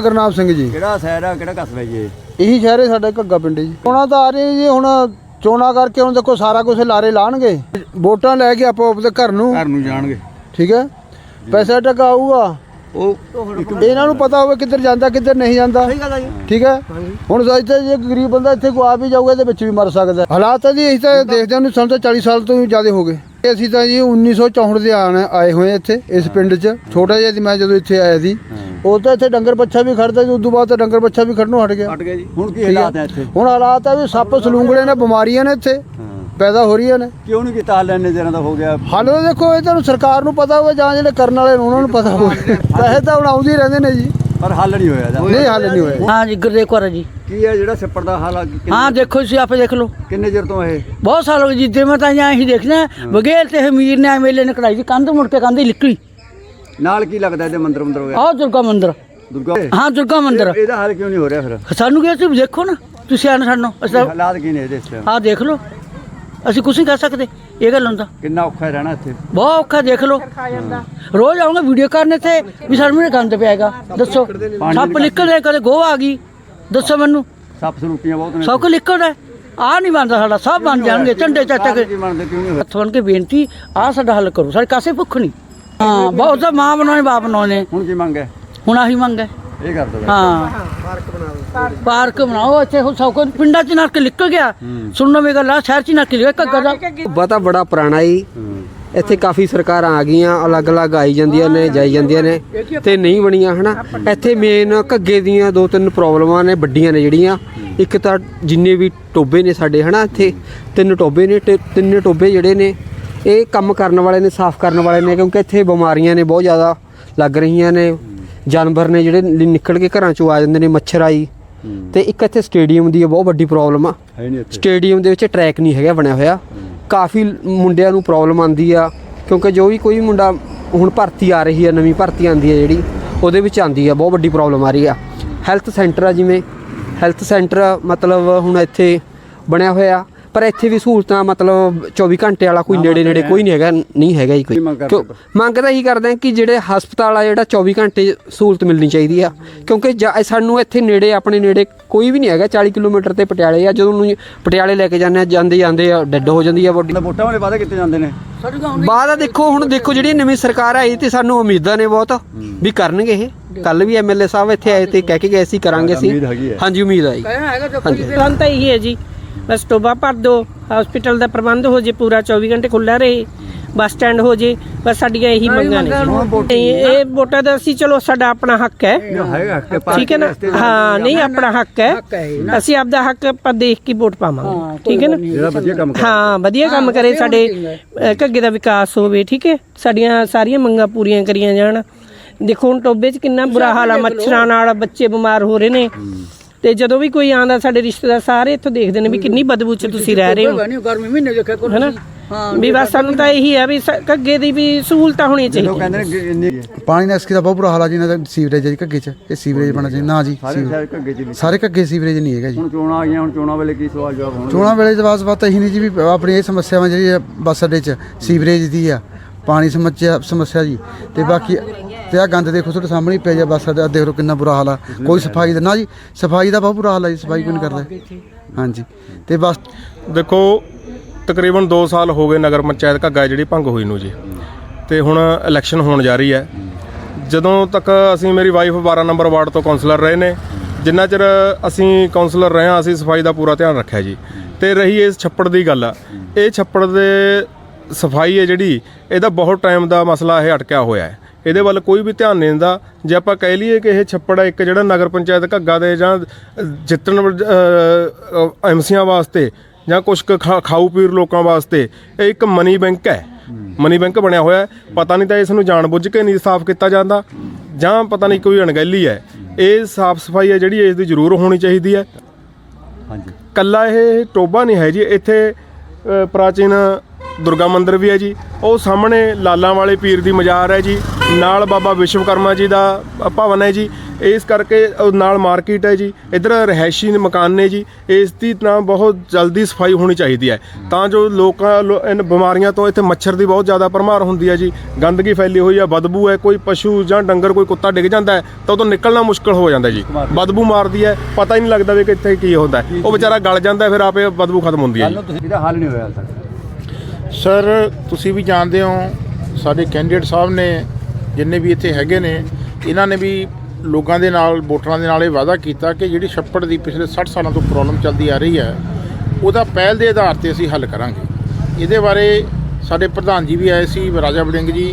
ਗੁਰਨਾਮ ਸਿੰਘ ਜੀ। ਕਿਹੜਾ ਸ਼ਹਿਰ ਆ ਕਿਹੜਾ ਕਸਬਾ ਜੀ ਇਹ? ਇਹੀ ਸ਼ਹਿਰ ਹੈ ਸਾਡਾ ਘੱਗਾ ਪਿੰਡ ਜੀ। ਚੋਣਾਂ ਤਾਂ ਆ ਰਹੀਆਂ ਜੀ ਹੁਣ ਚੋਣਾਂ ਕਰਕੇ ਹੁਣ ਦੇਖੋ ਸਾਰਾ ਕੁਝ ਲਾਰੇ ਲਾਣਗੇ। ਵੋਟਾਂ ਲੈ ਕੇ ਆਪੋ ਆਪਦੇ ਘਰ ਨੂੰ। ਘਰ ਨੂੰ ਜਾਣਗੇ। ਠੀਕ ਹੈ? ਪੈਸਾ ਟਕਾ ਆਊਗਾ ਉਹ ਇਹਨਾਂ ਨੂੰ ਪਤਾ ਹੋਵੇ ਕਿੱਧਰ ਜਾਂਦਾ ਕਿੱਧਰ ਨਹੀਂ ਜਾਂਦਾ। ਠੀਕ ਹੈ? ਹੁਣ ਇੱਥੇ ਜੇ ਗਰੀਬ ਬੰਦਾ ਇੱਥੇ ਕੋ ਆ ਵੀ ਜਾਊਗਾ ਇਹਦੇ ਵਿੱਚ ਵੀ ਮਰ ਸਕਦਾ। ਹਾਲਾਤ ਤਾਂ ਜੀ ਅਸੀਂ ਤਾਂ ਦੇਖਦੇ ਹਾਂ ਨੂੰ ਸਾਨੂੰ ਤਾਂ 40 ਸਾਲ ਤੋਂ ਜ਼ਿਆਦਾ ਹੋ ਗਏ। ਅਸੀਂ ਤਾਂ ਜੀ 1964 ਦੇ ਆਣ ਆਏ ਹੋਏ ਇੱਥੇ ਇਸ ਪਿੰਡ 'ਚ। ਛੋਟਾ ਜਿਹਾ ਸੀ ਮੈਂ ਜਦੋਂ ਇੱਥੇ ਆਇਆ ਸੀ। ਉਹ ਤਾਂ ਇੱਥੇ ਡੰਗਰ ਬੱਚਾ ਵੀ ਖੜਦਾ ਸੀ ਉਸ ਤੋਂ ਬਾਅਦ ਤਾਂ ਡੰਗਰ ਬੱਚਾ ਵੀ ਖੜਨੋਂ ਹਟ ਗਿਆ। ਹਟ ਗਿਆ ਜੀ। ਹੁਣ ਕੀ ਹਾਲਾਤ ਹੈ? ਇੱਥੇ? ਹੁਣ ਹਾਲਾਤ ਆ ਵੀ ਸੱਪ ਸਲੂੰਗੜੇ ਨੇ ਬਿਮਾਰੀਆਂ ਨੇ ਇੱਥੇ। ਪੈਦਾ ਹੋ ਰਹੀਆਂ ਨੇ। ਕਿਉਂ ਨਹੀਂ ਕੀਤਾ ਹੱਲ ਇੰਨੇ ਦਿਨਾਂ ਦਾ ਹੋ ਗਿਆ? ਹੱਲ ਤਾਂ ਦੇਖੋ ਇਹ ਤੁਹਾਨੂੰ ਸਰਕਾਰ ਨੂੰ ਪਤਾ ਹੋਵੇ ਜਾਂ ਜਿਹੜੇ ਕਰਨ ਵਾਲੇ ਉਹਨਾਂ ਨੂੰ ਪਤਾ ਹੋਵੇ। ਪੈਸੇ ਤਾਂ ਹੁਣ ਆਉਂਦੇ ਰਹਿੰਦੇ ਨੇ ਜੀ। ਪਰ ਹੱਲ ਨਹੀਂ ਹੋਇਆ ਇਹਦਾ ਨਹੀਂ ਹੱਲ ਨਹੀਂ ਹੋਇਆ। ਹਾਂ ਜੀ ਗੁਰਦੇਵ ਕੌਰ ਹੈ ਜੀ। ਕੀ ਹੈ ਜਿਹੜਾ ਸਿੱਪੜ ਦਾ ਹਾਲ ਆ? ਹਾਂ ਦੇਖੋ ਤੁਸੀਂ ਆਪੇ ਦੇਖ ਲਓ। ਕਿੰਨੇ ਚਿਰ ਤੋਂ ਇਹ? ਬਹੁਤ ਸਾਲ ਹੋ ਗਏ ਜਿੱਦੇ ਮੈਂ ਤਾਂ ਐਂ ਦੇਖਣਾ ਬਗੇਲ ਤੇ ਹਮੀਰ ਨੇ ਐਮਐਲਏ ਨੇ ਕਢਾਈ ਸੀ ਕੰਧ ਮੁੜ ਕੇ ਕੰਧ ਹੀ ਨਾਲ ਕੀ ਲੱਗਦਾ ਇਹਦੇ ਮੰਦਰ ਮੰਦਰ ਹੋ ਗਿਆ ਆਹ ਦੁਰਗਾ ਮੰਦਿਰ। ਦੁਰਗਾ? ਹਾਂ ਦੁਰਗਾ ਮੰਦਿਰ। ਇਹਦਾ ਹੱਲ ਕਿਉਂ ਨਹੀਂ ਹੋ ਰਿਹਾ ਫਿਰ? ਸਾਨੂੰ ਕਿਹਾ ਸੀ ਦੇਖੋ ਨਾ ਤੁਸੀਂ ਆਣ ਸਾਨੂੰ ਅਸੀਂ ਹਾਲਾਤ ਕੀ ਨੇ ਇਹਦੇ ਇਸ time? ਆਹ ਦੇਖ ਲਓ। ਅਸੀਂ ਕੁਝ ਨਹੀਂ ਕਰ ਸਕਦੇ ਇਹ ਗੱਲ ਹੁੰਦਾ। ਕਿੰਨਾ ਔਖਾ ਰਹਿਣਾ ਇੱਥੇ? ਬਹੁਤ ਔਖਾ ਦੇਖ ਲਓ। ਰੋਜ਼ ਆਉਂਗਾ ਵੀਡੀਓ ਕਰਨੇ ਤੇ ਵੀ ਸਾਡੇ ਮੇਰੇ ਗੰਦ ਪਿਆਗਾ ਦੱਸੋ ਸੱਪ ਨਿਕਲ ਰਿਹਾ ਕਦੇ ਗੋਹ ਆ ਗਈ। ਦੱਸੋ ਮੈਨੂੰ। ਸੱਪ ਸਰੂਪੀਆਂ ਬਹੁਤ ਨੇ। ਸਭ ਕੁਝ ਨਿਕਲਦਾ ਆ ਨਹੀਂ ਬਣਦਾ ਸਾਡਾ ਸਭ ਬਣ ਜਾਣਗੇ ਝੰਡੇ ਚਾਚਾ ਕੇ। ਕੀ ਹੱਥ ਬਣ ਕੇ ਬੇਨਤੀ ਆ ਸਾਡਾ ਹੱਲ ਕਰੋ। ਸਾਡੇ ਕਾਸੇ ਭੁੱਖ ਨਹੀਂ ਹਾਂ ਬਹੁਤ ਮਾਂ ਬਣਾਉਣੇ ਬਾਪ ਬਣਾਉਣੇ। ਹੁਣ ਕੀ ਮੰਗ ਹੈ? ਹੁਣ ਆਹੀ ਮੰਗ ਹੈ। ਇਹ ਕਰ ਦੋ ਹਾਂ। ਪਾਰਕ ਬਣਾਓ ਇੱਥੇ ਹੁਣ ਸਭ ਕੁਝ ਪਿੰਡਾਂ ਚ ਨਰਕ ਨਿਕਲ ਗਿਆ। ਸੁਣਨ ਵੀ ਗੱਲ ਆ ਸ਼ਹਿਰ ਚ ਨਰਕ ਨਿਕਲ ਗਿਆ ਘੱਗਾ ਦਾ ਪਤਾ ਬੜਾ ਪੁਰਾਣਾ ਹੀ। ਇੱਥੇ ਕਾਫੀ ਸਰਕਾਰਾਂ ਆ ਗਈਆਂ ਅਲੱਗ-ਅਲੱਗ ਆਈ ਜਾਂਦੀਆਂ ਨੇ ਜਾਈ ਜਾਂਦੀਆਂ ਨੇ ਤੇ ਨਹੀਂ ਬਣੀਆਂ ਹਨਾ? ਇੱਥੇ ਮੇਨ ਘੱਗੇ ਦੀਆਂ ਦੋ ਤਿੰਨ ਪ੍ਰੋਬਲਮਾਂ ਨੇ ਵੱਡੀਆਂ ਨੇ ਜਿਹੜੀਆਂ। ਇੱਕ ਤਾਂ ਜਿੰਨੇ ਵੀ ਟੋਬੇ ਨੇ ਸਾਡੇ ਹਨਾ ਇੱਥੇ ਤਿੰਨ ਟੋਬੇ ਨੇ ਤੇ ਤਿੰਨੇ ਟੋਬੇ ਜਿਹੜੇ ਨੇ ਇਹ ਕੰਮ ਕਰਨ ਵਾਲੇ ਨੇ ਸਾਫ਼ ਕਰਨ ਵਾਲੇ ਨੇ ਕਿਉਂਕਿ ਇੱਥੇ ਬਿਮਾਰੀਆਂ ਨੇ ਬਹੁਤ ਜ਼ਿਆਦਾ ਲੱਗ ਰਹੀਆਂ ਨੇ। ਜਾਨਵਰ ਨੇ ਜਿਹੜੇ ਨਿਕਲ ਕੇ ਘਰਾਂ ਚੋਂ ਆ ਜਾਂਦੇ ਨੇ ਮੱਛਰ ਆਈ। ਤੇ ਇੱਕ ਇੱਥੇ ਸਟੇਡੀਅਮ ਦੀ ਬਹੁਤ ਵੱਡੀ ਪ੍ਰੋਬਲਮ ਆ। ਹੈ ਨਹੀਂ ਇੱਥੇ। ਸਟੇਡੀਅਮ ਦੇ ਵਿੱਚ ਟਰੈਕ ਨਹੀਂ ਹੈਗਾ ਬਣਿਆ ਹੋਇਆ। ਕਾਫੀ ਮੁੰਡਿਆਂ ਨੂੰ ਪ੍ਰੋਬਲਮ ਆਂਦੀ ਆ ਕਿਉਂਕਿ ਜੋ ਵੀ ਕੋਈ ਮੁੰਡਾ ਹੁਣ ਭਰਤੀ ਆ ਰਹੀ ਆ ਨਵੀਂ ਭਰਤੀ ਆਂਦੀ ਆ ਜਿਹੜੀ ਉਹਦੇ ਵਿੱਚ ਆਂਦੀ ਆ ਬਹੁਤ ਵੱਡੀ ਪ੍ਰੋਬਲਮ ਆ ਰਹੀ ਆ। ਹੈਲਥ ਸੈਂਟਰ ਆ ਜਿਵੇਂ। ਹੈਲਥ ਸੈਂਟਰ ਮਤਲਬ ਹੁਣ ਇੱਥੇ ਬਣਿਆ ਹੋਇਆ। ਪਰ ਇੱਥੇ ਵੀ ਸਹੂਲਤਾਂ ਮਤਲਬ 24 ਘੰਟੇ ਵਾਲਾ ਕੋਈ ਨੇੜੇ ਨੇੜੇ ਕੋਈ ਨਹੀਂ ਹੈਗਾ ਨਹੀਂ ਹੈਗਾ ਜੀ ਕੋਈ। ਮੰਗ ਕਰਦੇ ਕਿਉਂ- ਮੰਗ ਤਾਂ ਇਹੀ ਕਰਦੇ ਆ ਕਿ ਜਿਹੜੇ ਹਸਪਤਾਲ ਆ ਜਿਹੜਾ 24 ਘੰਟੇ ਸਹੂਲਤ ਮਿਲਣੀ ਚਾਹੀਦੀ ਆ। ਕਿਉਂਕਿ ਸਾਨੂੰ ਇੱਥੇ ਨੇੜੇ ਆਪਣੇ ਨੇੜੇ ਕੋਈ ਵੀ ਨਹੀਂ ਹੈਗਾ 40 ਕਿਲੋਮੀਟਰ ਤੇ ਪਟਿਆਲੇ ਆ। ਜਦੋਂ ਨੂੰ ਪਟਿਆਲੇ ਲੈ ਕੇ ਜਾਂਦੇ ਆ ਜਾਂਦੇ ਜਾਂਦੇ ਆ ਡੈੱਡ ਹੋ ਜਾਂਦੀ ਆ ਬੋਡੀ। ਵੋਟਾਂ ਵਾਲੇ ਵਾਅਦੇ ਕੀਤੇ ਜਾਂਦੇ ਨੇ? ਬਾਅਦ ਆ ਦੇਖੋ ਹੁਣ ਦੇਖੋ ਜਿਹੜੀ ਨਵੀਂ ਸਰਕਾਰ ਆਈ ਤੇ ਸਾਨੂੰ ਉਮੀਦਾਂ ਨੇ ਬਹੁਤ ਵੀ ਕਰਨਗੇ ਇਹ। ਕੱਲ ਵੀ ਐਮਐਲਏ ਸਾਹਿਬ ਇੱਥੇ ਆਏ ਤੇ ਕਹਿ ਕੇ ਗਏ ਸੀ ਕਰਾਂਗੇ ਸੀ ਹੈਗੀ। ਹਾਂਜੀ ਉਮੀਦ ਆਈ ਪ੍ਰਬੰਧ ਤਾਂ ਇਹੀ ਹੈ ਜੀ ਬਸ ਟੋਬਾ ਭਰ ਦੋ ਹਸਪੀਟਲ ਦਾ ਪ੍ਰਬੰਧ ਹੋ ਜੇ ਪੂਰਾ 24 ਘੰਟੇ ਖੁੱਲਾ ਰਹੇ ਬੱਸ ਸਟੈਂਡ ਹੋ ਜੇ ਬਸ ਸਾਡੀਆਂ ਇਹੀ ਮੰਗਾਂ ਨੇ। ਇਹ ਵੋਟਾਂ ਦਾ ਅਸੀਂ ਚਲੋ ਸਾਡਾ ਆਪਣਾ ਹੱਕ ਹੈ। ਠੀਕ ਹੈ ਨਾ? ਹਾਂ ਨਹੀਂ ਆਪਣਾ ਹੱਕ ਹੈ। ਅਸੀਂ ਆਪਦਾ ਹੱਕ ਆਪਾਂ ਦੇਖ ਕੇ ਵੋਟ ਪਾਵਾਂਗੇ। ਠੀਕ ਹੈ ਨਾ? ਜਿਹੜਾ ਵਧੀਆ ਕੰਮ ਕਰ। ਹਾਂ ਵਧੀਆ ਕੰਮ ਕਰੇ ਸਾਡੇ ਘੱਗੇ ਦਾ ਵਿਕਾਸ ਹੋਵੇ ਠੀਕ ਹੈ? ਸਾਡੀਆਂ ਸਾਰੀਆਂ ਮੰਗਾਂ ਪੂਰੀਆਂ ਕਰੀਆਂ ਜਾਣ। ਦੇਖੋ ਹੁਣ ਟੋਬੇ 'ਚ ਕਿੰਨਾ ਬੁਰਾ ਹਾਲ ਆ ਮੱਛਰਾਂ ਨਾਲ ਬੱਚੇ ਬਿਮਾਰ ਹੋ ਰਹੇ ਨੇ। ਤੇ ਜਦੋਂ ਵੀ ਕੋਈ ਆਂਦਾ ਸਾਡੇ ਰਿਸ਼ਤੇਦਾਰ ਸਾਰੇ ਇੱਥੋਂ ਦੇਖਦੇ ਨੇ ਵੀ ਕਿੰਨੀ ਬਦਬੂ 'ਚ ਤੁਸੀਂ ਰਹਿ ਰਹੇ ਹੋ। ਗਰਮੀ ਮਹੀਨੇ ਦੇਖਿਆ ਕਰੋ ਹੈਨਾ? ਵੀ ਬਸ ਸਾਨੂੰ ਤਾਂ ਇਹੀ ਹੈ ਵੀ ਘੱਗੇ ਦੀ ਵੀ ਸਹੂਲਤਾਂ ਹੋਣੀਆਂ ਲੋਕ ਚਾਹੀਦੀਆਂ ਕਹਿੰਦੇ ਨੇ ਕਿ ਇੰਨੀ ਪਾਣੀ ਦਾ ਇਸਕੀ ਦਾ ਬਹੁਤ ਬੁਰਾ ਹਾਲ ਆ ਜੀ ਇਹਨਾਂ ਦਾ ਸੀਵਰੇਜ ਜੀ ਘੱਗੇ 'ਚ। ਇਹ ਸੀਵਰੇਜ ਬਣਾ ਚਾਹੀਦਾ ਨਾ ਜੀ ਸਾਰੇ ਘੱਗੇ ਸੀਵਰੇਜ ਨਹੀਂ ਹੈਗਾ ਜੀ। ਹੁਣ ਚੋਣਾਂ ਆ ਗਈਆਂ ਹੁਣ ਚੋਣਾਂ ਵੇਲੇ ਕੀ ਸਵਾਲ ਜਵਾਬ ਹੋਣਗੇ? ਚੋਣਾਂ ਵੇਲੇ ਜਵਾਬ ਬਾਤ ਇਹੀ ਨਹੀਂ ਜੀ ਵੀ ਆਪਣੀ ਇਹ ਸਮੱਸਿਆਵਾਂ ਜਿਹੜੀ ਆ ਬੱਸ ਅੱਡੇ 'ਚ ਸੀਵਰੇਜ ਦੀ ਆ ਪਾਣੀ ਸਮੱਸਿਆ ਸਮੱਸਿਆ ਜੀ। ਤੇ ਬਾਕੀ ਤੇ ਆ ਗੰਦ ਦੇਖੋ, ਤੁਹਾਡੇ ਸਾਹਮਣੇ ਹੀ ਪਿਆ ਜੀ ਬੱਸ ਅੱਡਾ ਦੇਖ ਲਓ ਕਿੰਨਾ ਬੁਰਾ ਹਾਲ ਆ। ਕੋਈ ਸਫ਼ਾਈ ਦਾ ਨਾ ਜੀ, ਸਫ਼ਾਈ ਦਾ ਬਹੁਤ ਬੁਰਾ ਹਾਲ ਆ ਜੀ, ਸਫ਼ਾਈ ਕੋਈ ਨਹੀਂ ਕਰਦਾ। ਹਾਂਜੀ। ਤੇ ਬਸ ਦੇਖੋ, ਤਕਰੀਬਨ 2 ਸਾਲ ਹੋ ਗਏ ਨਗਰ ਪੰਚਾਇਤ ਘੱਗਾ ਜਿਹੜੀ ਭੰਗ ਹੋਈ ਨੂੰ ਜੀ। ਤੇ ਹੁਣ ਇਲੈਕਸ਼ਨ ਹੋਣ ਜਾ ਰਹੀ ਹੈ। ਜਦੋਂ ਤੱਕ ਅਸੀਂ ਮੇਰੀ ਵਾਈਫ 12 ਨੰਬਰ ਵਾਰਡ ਤੋਂ ਕਾਉਂਸਲਰ ਰਹੇ ਨੇ, ਜਿੰਨਾ ਚਿਰ ਅਸੀਂ ਕਾਉਂਸਲਰ ਰਹੇ ਹਾਂ, ਅਸੀਂ ਸਫ਼ਾਈ ਦਾ ਪੂਰਾ ਧਿਆਨ ਰੱਖਿਆ ਜੀ। ਤੇ ਰਹੀ ਇਸ ਛੱਪੜ ਦੀ ਗੱਲ। ਆ ਇਹ ਛੱਪੜ ਦੇ ਸਫ਼ਾਈ ਹੈ ਜਿਹੜੀ, ਇਹਦਾ ਬਹੁਤ ਟਾਈਮ ਦਾ ਮਸਲਾ ਇਹ ਅਟਕਿਆ ਹੋਇਆ ਹੈ। ਇਹਦੇ ਵੱਲ ਕੋਈ ਵੀ ਧਿਆਨ ਨਹੀਂ ਦਿੰਦਾ। ਜੇ ਆਪਾਂ ਕਹਿ ਲਈਏ ਕਿ ਇਹ ਛੱਪੜ ਇੱਕ ਜਿਹੜਾ ਨਗਰ ਪੰਚਾਇਤ ਘੱਗਾ ਦੇ ਜਾਂ ਜਿੱਤਣ ਐਮਸੀਆਂ ਵਾਸਤੇ ਜਾਂ ਕੁਝ ਖਾਊ ਪੀਰ ਲੋਕਾਂ ਵਾਸਤੇ ਇਹ ਇੱਕ ਮਨੀ ਬੈਂਕ ਹੈ। ਮਨੀ ਬੈਂਕ ਬਣਿਆ ਹੋਇਆ ਪਤਾ ਨਹੀਂ ਤਾਂ ਇਸ ਨੂੰ ਜਾਣਬੁੱਝ ਕੇ ਨਹੀਂ ਸਾਫ਼ ਕੀਤਾ ਜਾਂਦਾ। ਜਾਂ ਪਤਾ ਨਹੀਂ ਕੋਈ ਅਣਗਹਿਲੀ ਹੈ। ਇਹ ਸਾਫ਼ ਸਫ਼ਾਈ ਹੈ ਜਿਹੜੀ ਇਸ ਦੀ ਜ਼ਰੂਰ ਹੋਣੀ ਚਾਹੀਦੀ ਹੈ। ਹਾਂਜੀ। ਕੱਲਾ ਇਹ ਟੋਬਾ ਨਹੀਂ ਹੈ ਜੀ। ਇੱਥੇ ਪ੍ਰਾਚੀਨ ਦੁਰਗਾ ਮੰਦਿਰ ਵੀ ਹੈ ਜੀ। ਉਹ ਸਾਹਮਣੇ ਲਾਲਾਂ ਵਾਲੇ ਪੀਰ ਦੀ ਮਜ਼ਾਰ ਹੈ ਜੀ। ਨਾਲ ਬਾਬਾ ਵਿਸ਼ਵਕਰਮਾ ਜੀ ਦਾ ਭਵਨ ਹੈ ਜੀ। ਇਸ ਕਰਕੇ ਨਾਲ ਮਾਰਕੀਟ ਹੈ ਜੀ। ਇਧਰ ਰਹਿائشੀ ਮਕਾਨ ਨੇ ਜੀ। ਇਸ ਦੀ ਤਾਂ ਬਹੁਤ ਜਲਦੀ ਸਫ਼ਾਈ ਹੋਣੀ ਚਾਹੀਦੀ ਹੈ। ਤਾਂ ਜੋ ਲੋਕਾਂ ਇਨ ਬਿਮਾਰੀਆਂ ਤੋਂ ਇੱਥੇ ਮੱਛਰ ਦੀ ਬਹੁਤ ਜ਼ਿਆਦਾ ਪਰਮਾਰ ਹੁੰਦੀ ਹੈ ਜੀ। ਗੰਦਗੀ ਫੈਲੀ ਹੋਈ ਹੈ, ਬਦਬੂ ਹੈ। ਕੋਈ ਪਸ਼ੂ ਜਾਂ ਡੰਗਰ, ਕੋਈ ਕੁੱਤਾ ਡਿੱਗ ਜਾਂਦਾ ਹੈ ਤਾਂ ਉਦੋਂ ਨਿਕਲਣਾ ਮੁਸ਼ਕਲ ਹੋ ਜਾਂਦਾ ਜੀ। ਬਦਬੂ ਮਾਰਦੀ ਹੈ। ਪਤਾ ਹੀ ਨਹੀਂ ਲੱਗਦਾ ਵੀ ਕਿ ਇੱਥੇ ਕੀ ਹੁੰਦਾ ਉਹ ਵਿਚਾਰਾ ਗਲ ਜਾਂਦਾ ਫਿਰ ਆਪੇ ਬਦਬੂ ਖਤਮ ਹੁੰਦੀ ਹੈ ਇਹਦਾ ਹੱਲ ਨਹੀਂ ਹੋਇਆ ਹਾਲ ਤੱਕ। ਸਰ ਤੁਸੀਂ ਵੀ ਜਾਣਦੇ ਹੋ, ਸਾਡੇ ਕੈਂਡੀਡੇਟ ਸਾਹਿਬ ਨੇ ਜਿੰਨੇ ਵੀ ਇੱਥੇ ਹੈਗੇ ਨੇ, ਇਹਨਾਂ ਨੇ ਵੀ ਲੋਕਾਂ ਦੇ ਨਾਲ, ਵੋਟਰਾਂ ਦੇ ਨਾਲ ਇਹ ਵਾਅਦਾ ਕੀਤਾ ਕਿ ਜਿਹੜੀ ਛੱਪੜ ਦੀ ਪਿਛਲੇ 60 ਸਾਲਾਂ ਤੋਂ ਪ੍ਰੋਬਲਮ ਚੱਲਦੀ ਆ ਰਹੀ ਹੈ, ਉਹਦਾ ਪਹਿਲ ਦੇ ਆਧਾਰ ਤੇ ਅਸੀਂ ਹੱਲ ਕਰਾਂਗੇ। ਇਹਦੇ ਬਾਰੇ ਸਾਡੇ ਪ੍ਰਧਾਨ ਜੀ ਵੀ ਆਏ ਸੀ, ਰਾਜਾ ਵੜਿੰਗ ਜੀ,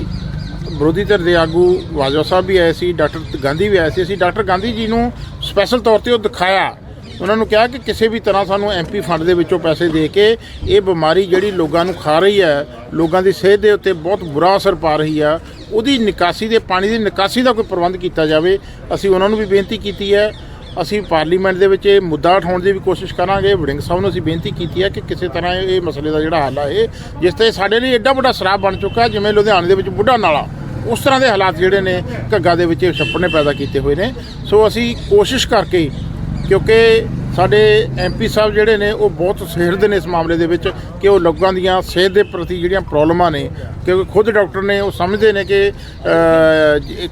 ਵਿਰੋਧੀ ਧਿਰ ਦੇ ਆਗੂ ਬਾਜਵਾ ਸਾਹਿਬ ਵੀ ਆਏ ਸੀ, ਡਾਕਟਰ ਗਾਂਧੀ ਵੀ ਆਏ ਸੀ। ਅਸੀਂ ਡਾਕਟਰ ਗਾਂਧੀ ਜੀ ਨੂੰ ਸਪੈਸ਼ਲ ਤੌਰ ਤੇ ਉਹ ਦਿਖਾਇਆ। ਉਹਨਾਂ ਨੂੰ ਕਿਹਾ ਕਿ ਕਿਸੇ ਵੀ ਤਰ੍ਹਾਂ ਸਾਨੂੰ ਐਮਪੀ ਫੰਡ ਦੇ ਵਿੱਚੋਂ ਪੈਸੇ ਦੇ ਕੇ ਇਹ ਬਿਮਾਰੀ ਜਿਹੜੀ ਲੋਕਾਂ ਨੂੰ ਖਾ ਰਹੀ ਹੈ, ਲੋਕਾਂ ਦੀ ਸਿਹਤ ਦੇ ਉੱਤੇ ਬਹੁਤ ਬੁਰਾ ਅਸਰ ਪਾ ਰਹੀ ਆ, ਉਹਦੀ ਨਿਕਾਸੀ ਦੇ, ਪਾਣੀ ਦੀ ਨਿਕਾਸੀ ਦਾ ਕੋਈ ਪ੍ਰਬੰਧ ਕੀਤਾ ਜਾਵੇ, ਅਸੀਂ ਉਹਨਾਂ ਨੂੰ ਵੀ ਬੇਨਤੀ ਕੀਤੀ ਹੈ। ਅਸੀਂ ਪਾਰਲੀਮੈਂਟ ਦੇ ਵਿੱਚ ਇਹ ਮੁੱਦਾ ਉਠਾਉਣ ਦੀ ਵੀ ਕੋਸ਼ਿਸ਼ ਕਰਾਂਗੇ। ਵੜਿੰਗ ਸਾਹਿਬ ਨੂੰ ਅਸੀਂ ਬੇਨਤੀ ਕੀਤੀ ਹੈ ਕਿ ਕਿਸੇ ਤਰ੍ਹਾਂ ਇਹ ਮਸਲੇ ਦਾ ਜਿਹੜਾ ਹੱਲ ਹੈ ਇਹ, ਜਿਸ ਤੇ ਸਾਡੇ ਲਈ ਐਡਾ ਵੱਡਾ ਸਰਾਬ ਬਣ ਚੁੱਕਾ ਜਿਵੇਂ ਲੁਧਿਆਣੇ ਦੇ ਵਿੱਚ ਬੁੱਢਾ ਨਾਲਾ, ਉਸ ਤਰ੍ਹਾਂ ਦੇ ਹਾਲਾਤ ਜਿਹੜੇ ਨੇ ਘੱਗਾ ਦੇ ਵਿੱਚ ਇਹ ਛੱਪੜ ਨੇ ਪੈਦਾ ਕੀਤੇ ਹੋਏ ਨੇ। ਸੋ ਅਸੀਂ ਕੋਸ਼ਿਸ਼ ਕਰਕੇ ਕਿਉਂਕਿ ਸਾਡੇ ਐਮਪੀ ਸਾਹਿਬ ਜਿਹੜੇ ਨੇ, ਉਹ ਬਹੁਤ ਸਿਹਰਦੇ ਨੇ ਇਸ ਮਾਮਲੇ ਦੇ ਵਿੱਚ ਕਿ ਉਹ ਲੋਕਾਂ ਦੀਆਂ ਸਿਹਤ ਦੇ ਪ੍ਰਤੀ ਜਿਹੜੀਆਂ ਪ੍ਰੋਬਲਮਾਂ ਨੇ, ਕਿਉਂਕਿ ਖੁਦ ਡਾਕਟਰ ਨੇ ਉਹ ਸਮਝਦੇ ਨੇ ਕਿ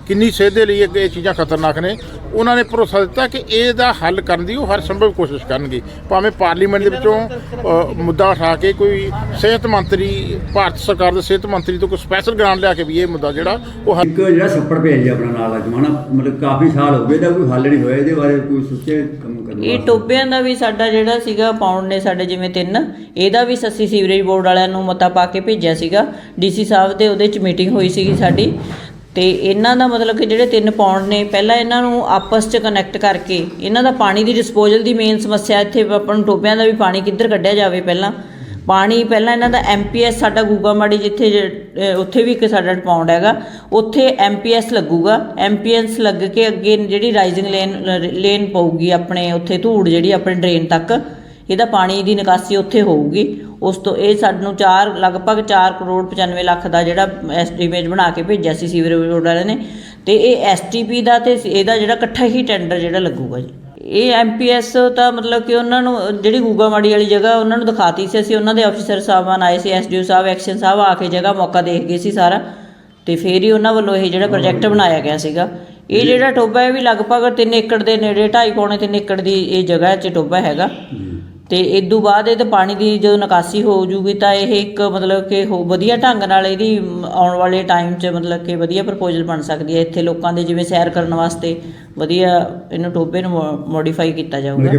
ਕਿੰਨੀ ਸਿਹਤ ਦੇ ਲਈ ਇਹ ਇਹ ਚੀਜ਼ਾਂ ਖਤਰਨਾਕ ਨੇ। ਉਹਨਾਂ ਨੇ ਭਰੋਸਾ ਦਿੱਤਾ ਕਿ ਇਹਦਾ ਹੱਲ ਕਰਨ ਦੀ ਉਹ ਹਰ ਸੰਭਵ ਕੋਸ਼ਿਸ਼ ਕਰਨਗੇ। ਭਾਵੇਂ ਪਾਰਲੀਮੈਂਟ ਦੇ ਵਿੱਚੋਂ ਮੁੱਦਾ ਉਠਾ ਕੇ ਕੋਈ ਸਿਹਤ ਮੰਤਰੀ, ਭਾਰਤ ਸਰਕਾਰ ਦੇ ਸਿਹਤ ਮੰਤਰੀ ਤੋਂ ਕੋਈ ਸਪੈਸ਼ਲ ਗ੍ਰਾਂਟ ਲਿਆ ਕੇ ਵੀ ਇਹ ਮੁੱਦਾ ਜਿਹੜਾ ਉਹ ਹੱਲ ਇੱਕ ਜਿਹੜਾ ਛੱਪੜ ਪਿਆ ਆਪਣਾ ਨਾਲ ਦਾ ਜਮਾਨਾ ਮਤਲਬ ਕਾਫੀ ਸਾਲ ਹੋ ਗਏ ਦਾ ਕੋਈ ਹੱਲ ਨਹੀਂ ਹੋਇਆ, ਇਹਦੇ ਬਾਰੇ ਕੋਈ ਸੋਚੇ ਇਹ ਵਾਸਤੇ? ਟੋਬਿਆਂ ਦਾ ਵੀ ਸਾਡਾ ਜਿਹੜਾ ਸੀਗਾ ਪਾਉਣ ਨੇ ਸਾਡੇ ਜਿਵੇਂ ਤਿੰਨ, ਇਹਦਾ ਵੀ ਸੱਸੀ ਸੀਵਰੇਜ ਬੋਰਡ ਵਾਲਿਆਂ ਨੂੰ ਮਤਾ ਪਾ ਕੇ ਭੇਜਿਆ ਸੀਗਾ ਡੀਸੀ ਸਾਹਿਬ ਦੇ ਉਹਦੇ ਚ ਮੀਟਿੰਗ ਹੋਈ ਸੀਗੀ ਸਾਡੀ ਤੇ ਇਹਨਾਂ ਦਾ ਮਤਲਬ ਕਿ ਜਿਹੜੇ ਤਿੰਨ ਪੌਂਡ ਨੇ, ਪਹਿਲਾਂ ਇਹਨਾਂ ਨੂੰ ਆਪਸ ਚ ਕਨੈਕਟ ਕਰਕੇ ਇਹਨਾਂ ਦਾ ਪਾਣੀ ਦੀ ਡਿਸਪੋਜ਼ਲ ਦੀ ਮੇਨ ਸਮੱਸਿਆ ਇੱਥੇ ਆਪਾਂ ਨੂੰ ਟੋਬਿਆਂ ਦਾ ਵੀ ਪਾਣੀ ਕਿੱਧਰ ਕੱਢਿਆ ਜਾਵੇ ਪਹਿਲਾਂ ਪਾਣੀ, ਪਹਿਲਾਂ ਇਹਨਾਂ ਦਾ ਐਮਪੀਐਸ ਸਾਡਾ ਗੂਗਾ ਮਾੜੀ ਜਿੱਥੇ ਜ- ਉੱਥੇ ਵੀ ਇੱਕ ਸਾਡਾ ਪਾਉਂਡ ਹੈਗਾ, ਉੱਥੇ ਐਮਪੀਐਸ ਲੱਗੂਗਾ। ਐਮਪੀਐਸ ਲੱਗ ਕੇ ਅੱਗੇ ਜਿਹੜੀ ਰਾਈਜ਼ਿੰਗ ਲੇਨ ਲੇਨ ਪਊਗੀ ਆਪਣੇ, ਉੱਥੇ ਧੂੜ ਜਿਹੜੀ ਆਪਣੇ ਡਰੇਨ ਤੱਕ, ਇਹਦਾ ਪਾਣੀ ਦੀ ਨਿਕਾਸੀ ਉੱਥੇ ਹੋਊਗੀ। ਉਸ ਤੋਂ ਇਹ ਸਾਨੂੰ 4 ਲਗਭਗ 4 ਕਰੋੜ 95 ਲੱਖ ਦਾ ਜਿਹੜਾ ਐਸਟੀਮੇਟ ਬਣਾ ਕੇ ਭੇਜਿਆ ਸੀ ਸੀਵਰੇਜ ਬੋਰਡ ਵਾਲਿਆਂ ਨੇ। ਤੇ ਇਹ ਐਸਟੀਪੀ ਦਾ ਤੇ ਇਹਦਾ ਜਿਹੜਾ ਇਕੱਠਾ ਹੀ ਟੈਂਡਰ ਜਿਹੜਾ ਲੱਗੂਗਾ ਜੀ। ਇਹ ਐਮਪੀਐਸ ਤਾਂ ਮਤਲਬ ਕਿ ਉਹਨਾਂ ਨੂੰ ਜਿਹੜੀ ਗੂਗਾਮਾੜੀ ਵਾਲੀ ਜਗ੍ਹਾ ਉਹਨਾਂ ਨੂੰ ਦਿਖਾਤੀ ਸੀ ਅਸੀਂ ਉਹਨਾਂ ਦੇ ਅਫਸਰ ਸਾਹਿਬਾਨ ਆਏ ਸੀ ਐਸਡੀਓ ਸਾਹਿਬ ਐਕਸ਼ਨ ਸਾਹਿਬ ਆ ਕੇ ਜਗ੍ਹਾ ਮੌਕਾ ਦੇਖ ਗਏ ਸੀ ਸਾਰਾ। ਤੇ ਫੇਰ ਹੀ ਉਹਨਾਂ ਵੱਲੋਂ ਇਹ ਜਿਹੜਾ ਪ੍ਰੋਜੈਕਟ ਬਣਾਇਆ ਗਿਆ ਸੀਗਾ। ਇਹ ਜਿਹੜਾ ਟੋਬਾ ਹੈ ਵੀ ਲਗਭਗ 3 ਏਕੜ ਦੇ ਨੇੜੇ 2.5 ਪੌਣੇ 3 ਏਕੜ ਦੀ ਇਹ ਜਗ੍ਹਾ 'ਚ ਟੋਬਾ ਹੈਗਾ। ਤੇ ਇਦੋਂ ਬਾਅਦ ਇਹ ਤੇ ਪਾਣੀ ਦੀ ਜਦੋਂ ਨਿਕਾਸੀ ਹੋ ਜੂਗੀ ਤਾਂ ਇਹ ਇੱਕ ਮਤਲਬ ਕਿ ਹੋ ਵਧੀਆ ਢੰਗ ਨਾਲ ਇਹਦੀ ਆਉਣ ਵਾਲੇ ਟਾਈਮ 'ਚ ਮਤਲਬ ਕਿ ਵਧੀਆ ਪ੍ਰਪੋਜ਼ਲ ਬਣ ਸਕਦੀ ਹੈ। ਇੱਥੇ ਲੋਕਾਂ ਦੇ ਜਿਵੇਂ ਸੈਰ ਕਰਨ ਵਾਸਤੇ ਵਧੀਆ ਇਹਨੂੰ ਟੋਬੇ ਨੂੰ ਮੋਡੀਫਾਈ ਕੀਤਾ ਜਾਊਗਾ।